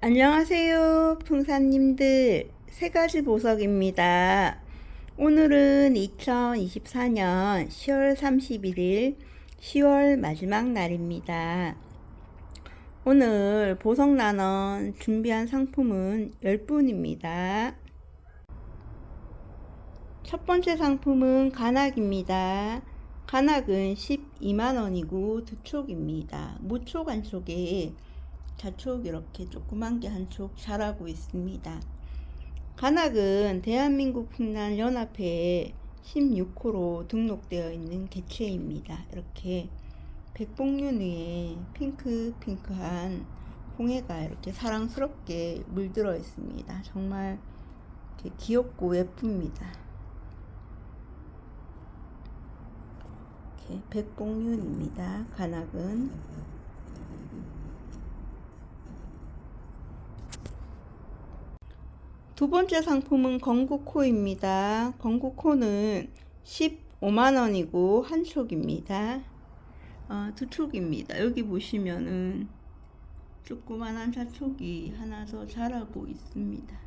안녕하세요, 풍사님들. 세 가지 보석입니다. 오늘은 2024년 10월 31일, 10월 마지막 날입니다. 오늘 보석 나눠 준비한 상품은 10분입니다. 첫 번째 상품은 간악입니다. 간악은 12만원이고 두 촉입니다. 무촉 안쪽에 자촉 이렇게 조그만 게 한 촉 자라고 있습니다. 간악은 대한민국 풍란 연합회에 16호로 등록되어 있는 개체입니다. 이렇게 백봉륜 위에 핑크핑크한 홍해가 이렇게 사랑스럽게 물들어 있습니다. 정말 귀엽고 예쁩니다. 이렇게 백봉륜입니다. 간악은 두 번째 상품은 건국코입니다. 건국코는 15만원이고 한 촉입니다. 어, 두 촉입니다. 여기 보시면은 조그만한 자촉이 하나 더 자라고 있습니다.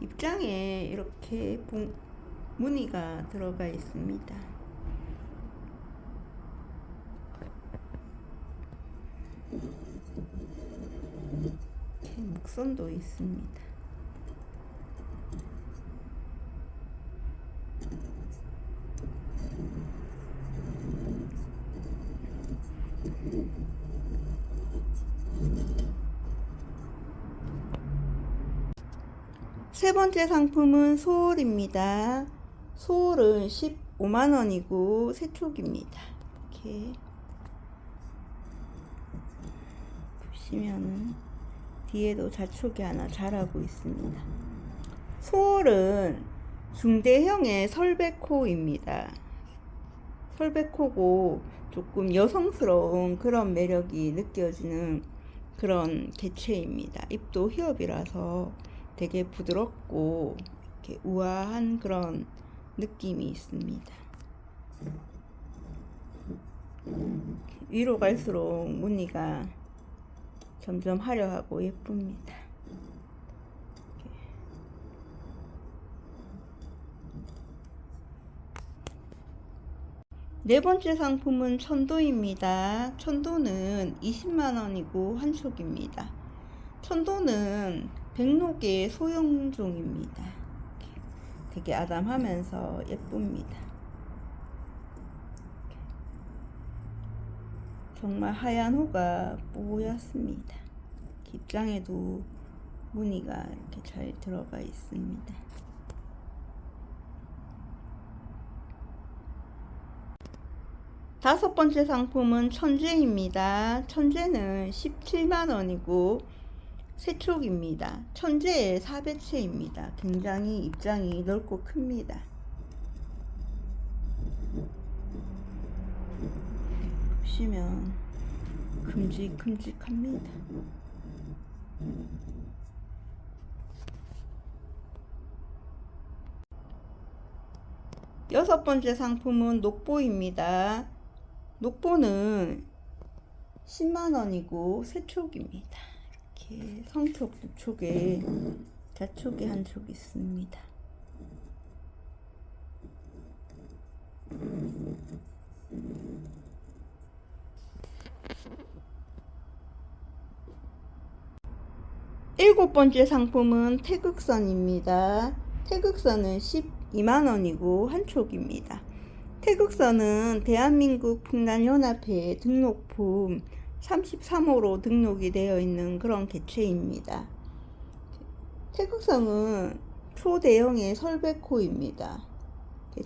입장에 이렇게 봉, 무늬가 들어가 있습니다. 목선도 있습니다. 세 번째 상품은 소울입니다. 소울은 15만원이고 세촉입니다. 이렇게 보시면은 뒤에도 자촉이 하나 자라고 있습니다. 소울은 중대형의 설백호입니다. 설백호고 조금 여성스러운 그런 매력이 느껴지는 그런 개체입니다. 잎도 히업이라서 되게 부드럽고 이렇게 우아한 그런 느낌이 있습니다. 위로 갈수록 무늬가 점점 화려하고 예쁩니다. 네 번째 상품은 천도입니다. 천도는 20만원이고 한 촉입니다. 천도는 백록의 소형종입니다. 되게 아담하면서 예쁩니다. 정말 하얀 호가 뽀얗습니다. 입장에도 무늬가 이렇게 잘 들어가 있습니다. 다섯 번째 상품은 천재입니다. 천재는 17만원이고 세촉입니다. 천재의 사배체입니다. 굉장히 입장이 넓고 큽니다. 보시면 큼직큼직합니다. 여섯 번째 상품은 녹보입니다. 녹보는 10만원이고 세촉입니다. 이렇게 성촉 두 촉에 좌촉에 한촉 있습니다. 일곱 번째 상품은 태극선입니다. 태극선은 12만원이고 한 촉입니다. 태극선은 대한민국 풍란연합회 등록품 33호로 등록이 되어 있는 그런 개체입니다. 태극선은 초대형의 설백호입니다.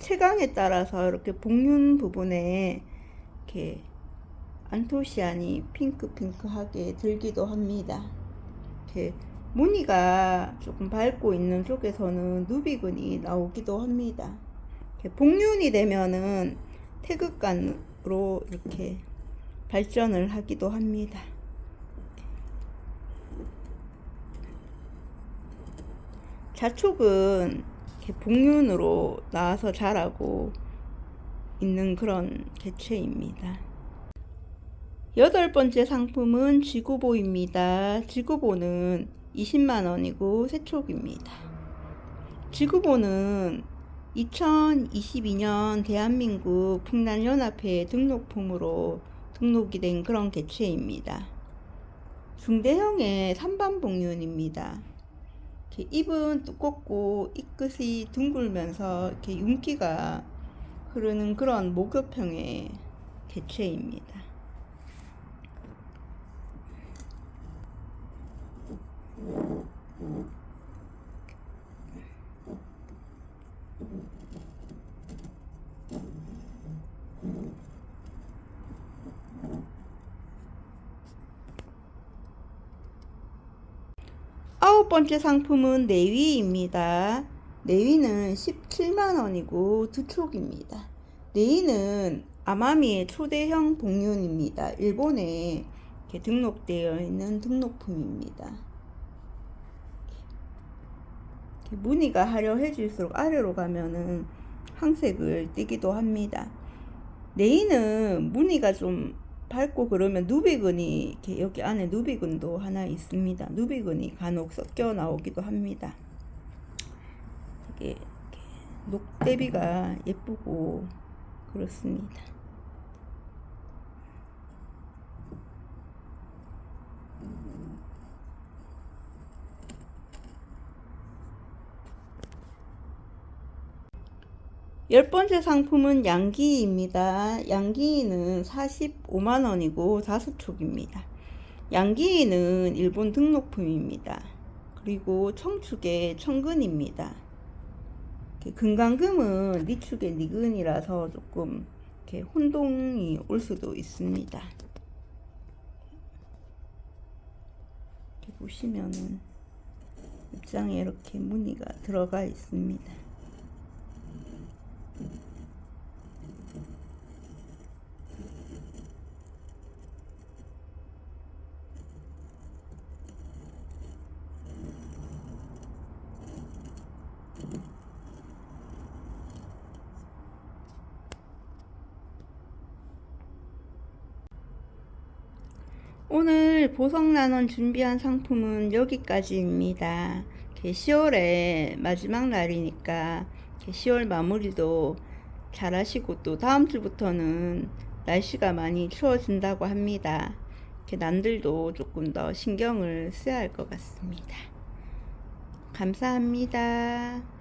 체강에 따라서 이렇게 복륜 부분에 이렇게 안토시안이 핑크핑크하게 들기도 합니다. 이렇게 무늬가 조금 밝고 있는 쪽에서는 누비근이 나오기도 합니다. 복륜이 되면은 태극간으로 이렇게 발전을 하기도 합니다. 자촉은 이렇게 복륜으로 나와서 자라고 있는 그런 개체입니다. 여덟 번째 상품은 지구보입니다. 지구보는 20만 원이고 세촉입니다. 지구보는 2022년 대한민국 풍란연합회 등록품으로 등록이 된 그런 개체입니다. 중대형의 산반복륜입니다. 이렇게 잎은 두껍고 잎끝이 둥글면서 이렇게 윤기가 흐르는 그런 목욕형의 개체입니다. 아홉 번째 상품은 내위입니다. 내위는 17만 원이고 두 촉입니다. 내위는 아마미의 초대형 복륜입니다. 일본에 등록되어 있는 등록품입니다. 무늬가 화려해질수록 아래로 가면은 항색을 띠기도 합니다. 네이는 무늬가 좀 밝고 그러면 누비근이 이렇게 여기 안에 누비근도 하나 있습니다. 누비근이 간혹 섞여 나오기도 합니다. 이게 녹대비가 예쁘고 그렇습니다. 열 번째 상품은 양기입니다. 양기는 45만 원이고 다섯 촉입니다. 양기는 일본 등록품입니다. 그리고 청축의 청근입니다. 금강금은 니축의 니근이라서 조금 이렇게 혼동이 올 수도 있습니다. 이렇게 보시면은 입장에 이렇게 무늬가 들어가 있습니다. 오늘 보석나눔 준비한 상품은 여기까지입니다. 10월에 마지막 날이니까 10월 마무리도 잘 하시고 또 다음 주부터는 날씨가 많이 추워진다고 합니다. 남들도 조금 더 신경을 써야 할 것 같습니다. 감사합니다.